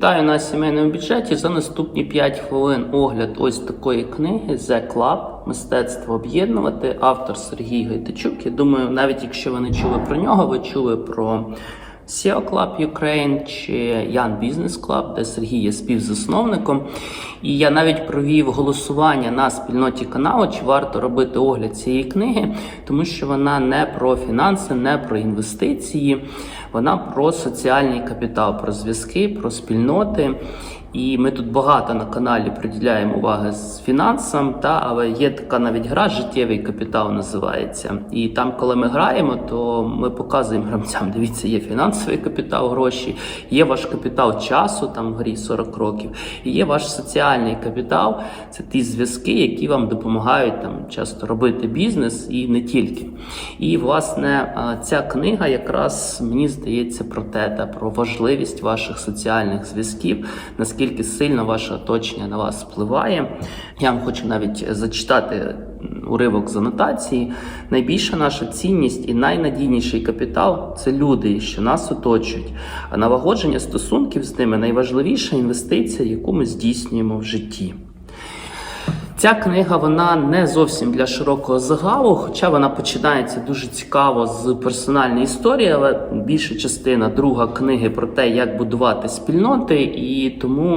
Вітаю на сімейному бюджеті. За наступні 5 хвилин огляд ось такої книги The Club Мистецтво об'єднувати. Автор Сергій Гайтачук. Я думаю, навіть якщо ви не чули про нього, ви чули про SEO Club Ukraine чи Young Business Club, де Сергій є співзасновником. І я навіть провів голосування на спільноті каналу, чи варто робити огляд цієї книги, тому що вона не про фінанси, не про інвестиції, вона про соціальний капітал, про зв'язки, про спільноти. І ми тут багато на каналі приділяємо уваги з фінансам, та але є така навіть гра життєвий капітал називається. І там, коли ми граємо, то ми показуємо гравцям: дивіться, є фінансовий капітал, гроші, є ваш капітал часу, там в грі 40 років, і є ваш соціальний капітал. Це ті зв'язки, які вам допомагають там часто робити бізнес і не тільки. І власне ця книга якраз мені здається про те, та про важливість ваших соціальних зв'язків. Наскільки сильно ваше оточення на вас впливає. Я вам хочу навіть зачитати уривок з анотації. Найбільша наша цінність і найнадійніший капітал це люди, що нас оточують. А налагодження стосунків з ними найважливіша інвестиція, яку ми здійснюємо в житті. Ця книга вона не зовсім для широкого загалу, хоча вона починається дуже цікаво з персональної історії, але більша частина друга книги про те, як будувати спільноти. І тому,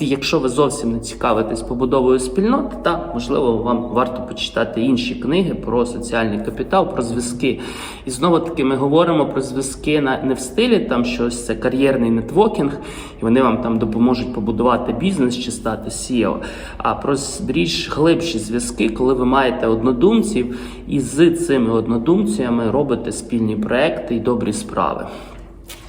е, якщо ви зовсім не цікавитесь побудовою спільноти, так можливо вам варто почитати інші книги про соціальний капітал, про зв'язки. І знову таки ми говоримо про зв'язки на не в стилі там щось це кар'єрний нетворкінг, і вони вам там допоможуть побудувати бізнес чи стати SEO, а про більш глибші зв'язки, коли ви маєте однодумців, і з цими однодумцями робите спільні проекти і добрі справи.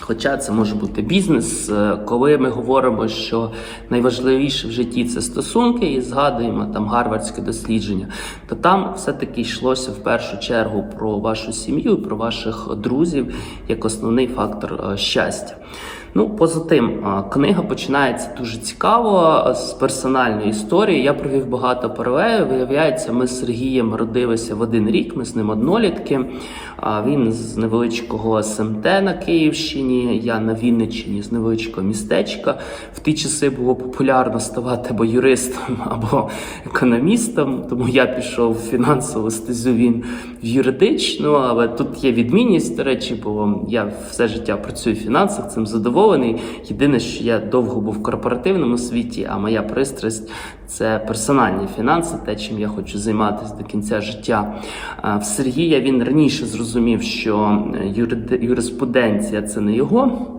Хоча це може бути бізнес, е, коли ми говоримо, що найважливіше в житті це стосунки, і згадуємо там гарвардське дослідження, то там все-таки йшлося в першу чергу про вашу сім'ю, про ваших друзів як основний фактор е, щастя. Ну, поза тим, книга починається дуже цікаво з персональної історії. Я провів багато паралелів. Виявляється, ми з Сергієм родилися в один рік. Ми з ним однолітки. Він з невеличкого СМТ на Київщині, я на Вінниччині з невеличкого містечка. В ті часи було популярно ставати або юристом, або економістом. Тому я пішов в фінансову стезю, він в юридичну. Але тут є відмінність, до речі, бо я все життя працюю в фінансах, цим задоволений задоволений. Єдине, що я довго був в корпоративному світі, а моя пристрасть це персональні фінанси, те, чим я хочу займатися до кінця життя. В Сергія він раніше зрозумів, що юриспруденція це не його.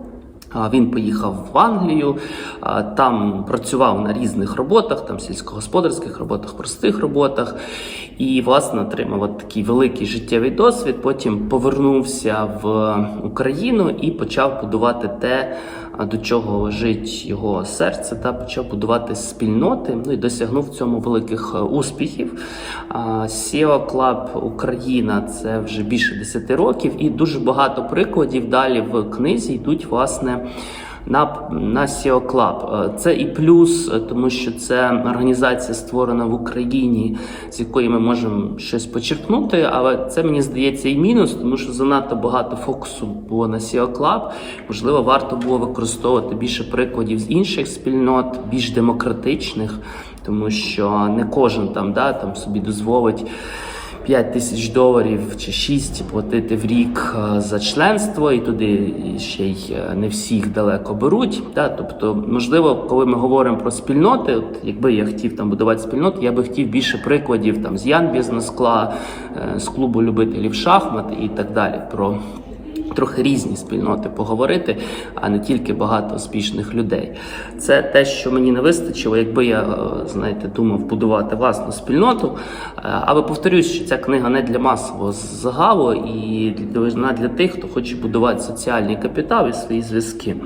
Він поїхав в Англію, там працював на різних роботах, там сільськогосподарських роботах, простих роботах, і власне отримав от такий великий життєвий досвід. Потім повернувся в Україну і почав будувати те, до чого лежить його серце, та почав будувати спільноти. Ну і досягнув в цьому великих е, успіхів. SEO Club Україна це вже більше 10 років, і дуже багато прикладів далі в книзі йдуть власне на на SEO Club. Е, це і плюс, е, тому що це організація створена в Україні, з якої ми можемо щось почерпнути. Але це мені здається і мінус, тому що занадто багато фокусу було на SEO Club. Можливо, варто було використовувати більше прикладів з інших спільнот, більш демократичних, тому що не кожен там да, там собі дозволить. 5 тисяч доларів чи 6 платити в рік е, за членство, і туди ще й е, не всіх далеко беруть. Да? Тобто, можливо, коли ми говоримо про спільноти, от якби я хотів там будувати спільноту, я би хотів більше прикладів там з Ян Бізнес Кла, е, з клубу любителів шахмат і так далі. про трохи різні спільноти поговорити, а не тільки багато успішних людей. Це те, що мені не вистачило, якби я е, знаєте, думав будувати власну спільноту. Е, але повторюсь, що ця книга не для масового загалу і вона для тих, хто хоче будувати соціальний капітал і свої зв'язки.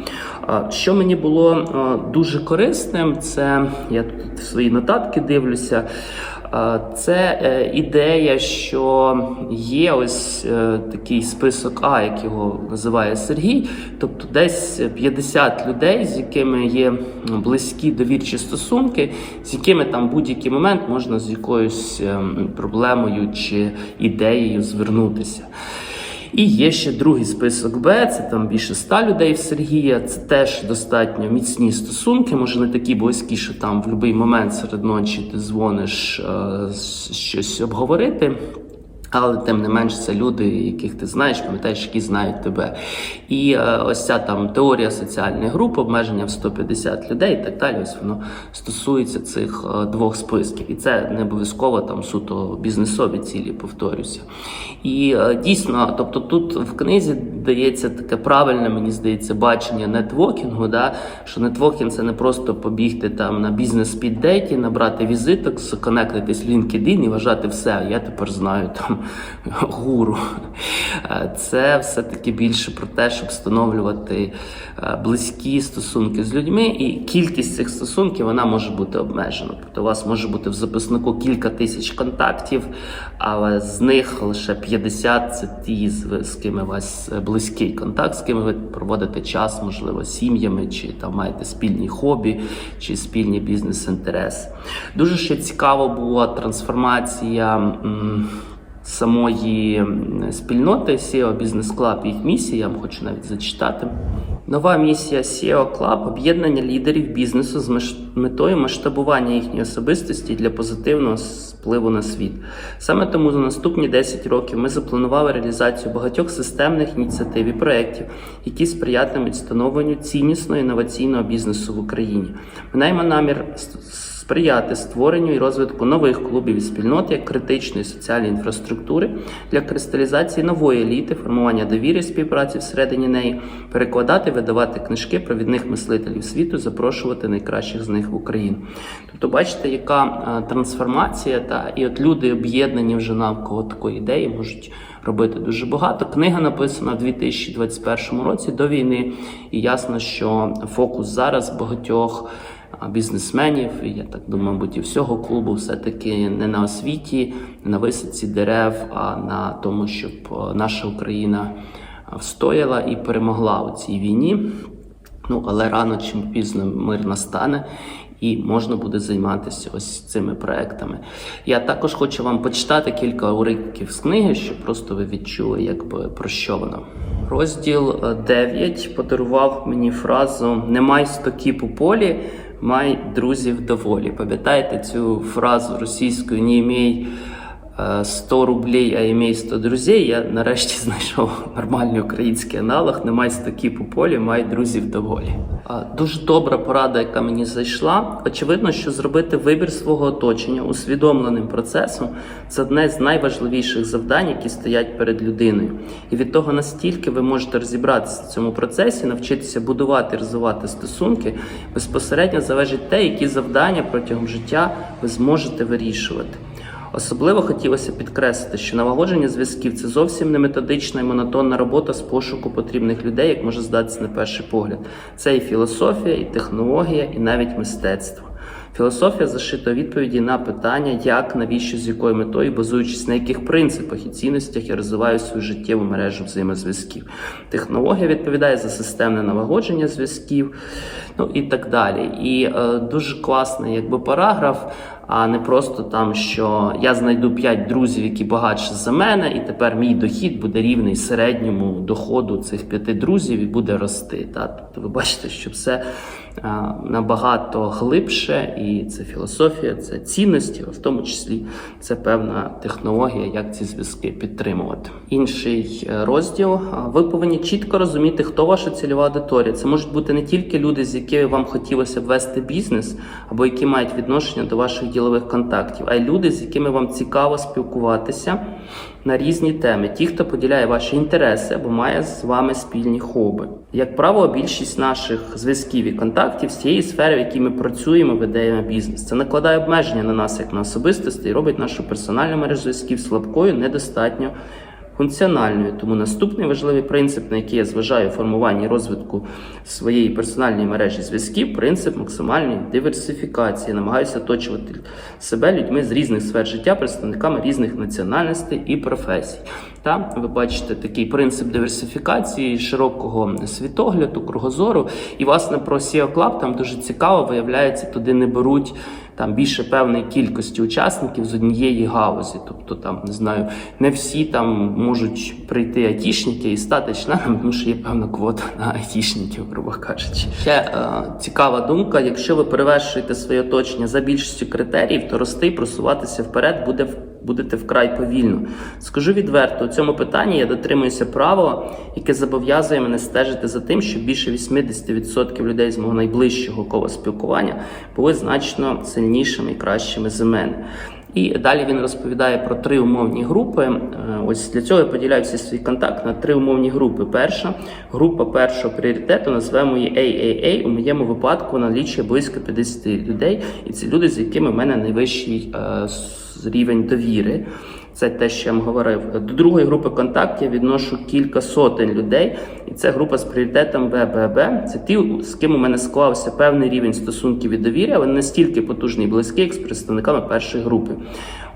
Е, що мені було дуже корисним, це я тут свої нотатки дивлюся. Це е, ідея, що є ось е, такий список А, як його називає Сергій, тобто десь 50 людей, з якими є близькі довірчі стосунки, з якими там будь-який момент можна з якоюсь ем, проблемою чи ідеєю звернутися. І є ще другий список Б, це там більше ста людей в Сергія. Це теж достатньо міцні стосунки, може не такі близькі, що там в будь-який момент серед ночі ти дзвониш е, щось обговорити. Але тим не менш це люди, яких ти знаєш, пам'ятаєш, які знають тебе. І е, ось ця там теорія соціальних груп, обмеження в 150 людей і так далі. Ось воно стосується цих е, двох списків. І це не обов'язково там суто бізнесові цілі, повторюся. І е, дійсно, тобто тут в книзі дається таке правильне, мені здається, бачення нетворкінгу, да? що нетворкінг це не просто побігти там на бізнес піддейті, набрати візиток, законектитись в LinkedIn і вважати все. Я тепер знаю там гуру. Е, Це все-таки більше про те, щоб встановлювати е, близькі стосунки з людьми, і кількість цих стосунків вона може бути обмежена. Тобто у вас може бути в записнику кілька тисяч контактів, але з них лише 50 це ті, з ким у вас е, близький контакт, з ким ви проводите час, можливо, сім'ями, чи там маєте спільні хобі, чи спільні бізнес-інтереси. Дуже ще цікаво була трансформація. Самої спільноти SEO Business Club, їх місія, я вам хочу навіть зачитати. Нова місія SEO Club – об'єднання лідерів бізнесу з метою масштабування їхньої особистості для позитивного впливу на світ. Саме тому за наступні 10 років ми запланували реалізацію багатьох системних ініціатив і проєктів, які сприятимуть становленню ціннісного інноваційного бізнесу в Україні. Ми маємо намір сприяти створенню і розвитку нових клубів і спільнот як критичної соціальної інфраструктури для кристалізації нової еліти, формування довіри співпраці всередині неї, перекладати, видавати книжки провідних мислителів світу, запрошувати найкращих з них в Україну. Тобто, бачите, яка е, трансформація, та і от люди об'єднані вже навколо такої ідеї можуть робити дуже багато. Книга написана в 2021 році до війни, і ясно, що фокус зараз багатьох бізнесменів, я так думаю, мабуть, і всього клубу все-таки не на освіті, не на висадці дерев, а на тому, щоб е, наша Україна е, встояла і перемогла у цій війні. Ну, але рано чи пізно мир настане. І можна буде займатися ось цими проектами. Я також хочу вам почитати кілька уривків з книги, щоб просто ви відчули, якби про що воно. Розділ е, 9 подарував мені фразу Не май стоків у полі, май друзів доволі. Пам'ятаєте цю фразу російською не е, 100 рублей, а імей 100 друзей. Я нарешті знайшов нормальний український аналог. Не май стоків у полі, май друзів доволі. Дуже добра порада, яка мені зайшла. Очевидно, що зробити вибір свого оточення усвідомленим процесом це одне з найважливіших завдань, які стоять перед людиною. І від того настільки ви можете розібратися в цьому процесі, навчитися будувати і розвивати стосунки, безпосередньо залежить те, які завдання протягом життя ви зможете вирішувати. Особливо хотілося підкреслити, що налагодження зв'язків це зовсім не методична і монотонна робота з пошуку потрібних людей, як може здатися на перший погляд. Це і філософія, і технологія, і навіть мистецтво. Філософія зашита відповіді на питання, як, навіщо, з якою метою, базуючись на яких принципах і цінностях я розвиваю свою життєву мережу взаємозв'язків. Технологія відповідає за системне налагодження зв'язків, ну і так далі. І е, дуже класний якби параграф, а не просто там, що я знайду 5 друзів, які багатші за мене, і тепер мій дохід буде рівний середньому доходу цих п'яти друзів і буде рости. Та? Тобто ви бачите, що все набагато глибше, і це філософія, це цінності, в тому числі це певна технологія, як ці зв'язки підтримувати. Інший е, розділ. Ви повинні чітко розуміти, хто ваша цільова аудиторія. Це можуть бути не тільки люди, з якими вам хотілося б вести бізнес, або які мають відношення до ваших ділових контактів, а й люди, з якими вам цікаво спілкуватися на різні теми. Ті, хто поділяє ваші інтереси або має з вами спільні хоби. Як правило, більшість наших зв'язків і контактів з цієї сфери, в якій ми працюємо, ведемо бізнес. Це накладає обмеження на нас як на особистості і робить нашу персональну мережу зв'язків слабкою, недостатньо функціональною. Тому наступний важливий принцип, на який я зважаю формуванні розвитку своєї персональної мережі зв'язків, принцип максимальної диверсифікації. Намагаюся оточувати себе людьми з різних сфер життя, представниками різних національностей і професій. Та ви бачите такий принцип диверсифікації, широкого світогляду, кругозору. І власне про Club там дуже цікаво виявляється, туди не беруть там більше певної кількості учасників з однієї галузі. Тобто, там не знаю, не всі там можуть прийти айтішники і стати членами, тому що є певна квота на айтішників, грубо кажучи. Ще е, цікава думка: якщо ви перевершуєте своє оточення за більшістю критеріїв, то рости і просуватися вперед буде в- будете вкрай повільно. Скажу відверто, у цьому питанні я дотримуюся правила, яке зобов'язує мене стежити за тим, що більше 80% людей з мого найближчого кола спілкування були значно сильнішими і кращими за мене. І далі він розповідає про три умовні групи. Е, Ось для цього я поділяю всі свій контакт на три умовні групи. Перша група першого пріоритету назвемо її AAA. У моєму випадку налічує близько 50 людей, і це люди, з якими в мене найвищий е, рівень довіри. Це те, що я вам говорив. До другої групи контактів відношу кілька сотень людей, і це група з пріоритетом БББ. Це ті, з ким у мене склався певний рівень стосунків і довір'я. але настільки потужний і близький, як з представниками першої групи.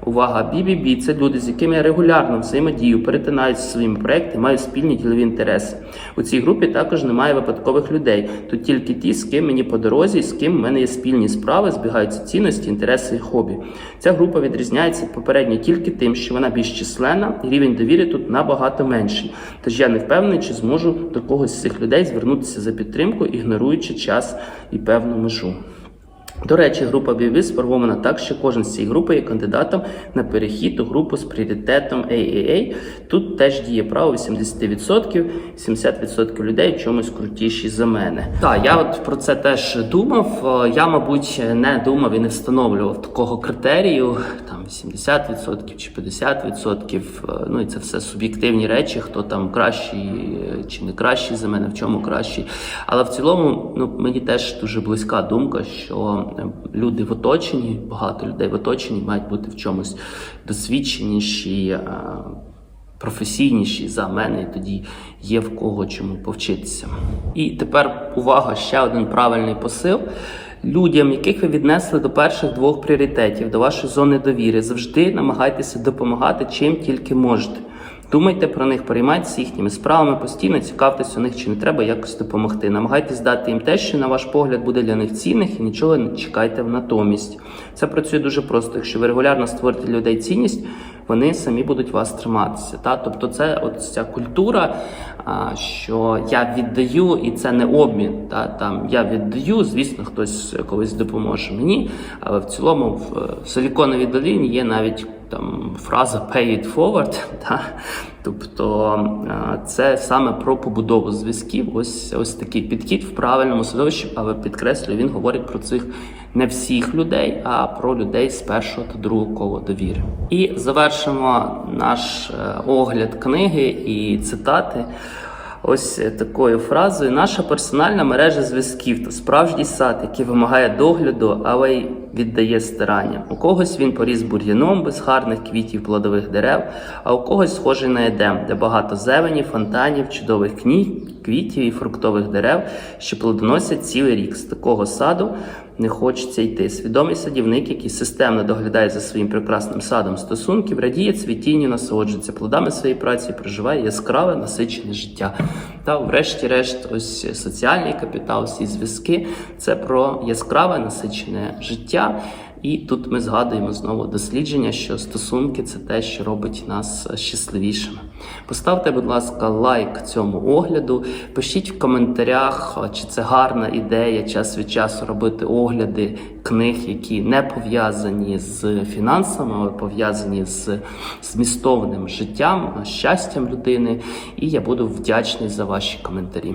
Увага, BBB – це люди, з якими я регулярно взаємодію, перетинаюся своїми проектами, маю спільні ділові інтереси. У цій групі також немає випадкових людей. Тут тільки ті, з ким мені по дорозі, з ким в мене є спільні справи, збігаються цінності, інтереси і хобі. Ця група відрізняється від попередньо тільки тим, що вона більш численна, і рівень довіри тут набагато менший. Тож я не впевнений, чи зможу до когось з цих людей звернутися за підтримкою, ігноруючи час і певну межу. До речі, група BB сформована так, що кожен з цієї групи є кандидатом на перехід у групу з пріоритетом AAA. Тут теж діє право 80%, 70% людей чомусь крутіші за мене. Так, я от про це теж думав. Е, Я, мабуть, не думав і не встановлював такого критерію, там 80% чи 50%. Е, Ну і це все суб'єктивні речі, хто там кращий е, чи не кращий за мене, в чому кращий. Але в цілому, ну мені теж дуже близька думка, що е, люди в оточенні, багато людей в оточенні мають бути в чомусь досвідченіші. Професійніші за мене, і тоді є в кого чому повчитися. І тепер увага, ще один правильний посил. Людям, яких ви віднесли до перших двох пріоритетів, до вашої зони довіри, завжди намагайтеся допомагати чим тільки можете. Думайте про них, переймайтеся їхніми справами, постійно цікавтеся у них, чи не треба якось допомогти. Намагайтесь дати їм те, що на ваш погляд буде для них цінних, і нічого не чекайте в натомість. Це працює дуже просто. Якщо ви регулярно створите людей цінність, вони самі будуть вас триматися. Та? Тобто, це от ця культура, що я віддаю, і це не обмін. Та? Там я віддаю, звісно, хтось колись допоможе мені, але в цілому в Силіконовій доліні є навіть там фраза pay it forward, та? тобто це саме про побудову зв'язків. Ось ось такий підхід в правильному середовищі, але підкреслюю, він говорить про цих не всіх людей, а про людей з першого та другого кола довіри. І завершимо наш е, огляд книги і цитати. Ось такою фразою: наша персональна мережа зв'язків то справжній сад, який вимагає догляду, але й віддає старання. У когось він поріс бур'яном без гарних квітів плодових дерев, а у когось схожий на едем, де багато зелені, фонтанів, чудових кні, квітів і фруктових дерев, що плодоносять цілий рік. З такого саду не хочеться йти. Свідомий садівник, який системно доглядає за своїм прекрасним садом стосунків, радіє цвітінню, насолоджується плодами своєї праці, проживає яскраве насичене життя. Та, врешті-решт, ось соціальний капітал, всі зв'язки це про яскраве насичене життя. І тут ми згадуємо знову дослідження, що стосунки це те, що робить нас щасливішими. Поставте, будь ласка, лайк цьому огляду. Пишіть в коментарях, чи це гарна ідея час від часу робити огляди книг, які не пов'язані з фінансами, але пов'язані з змістовним життям, щастям людини. І я буду вдячний за ваші коментарі.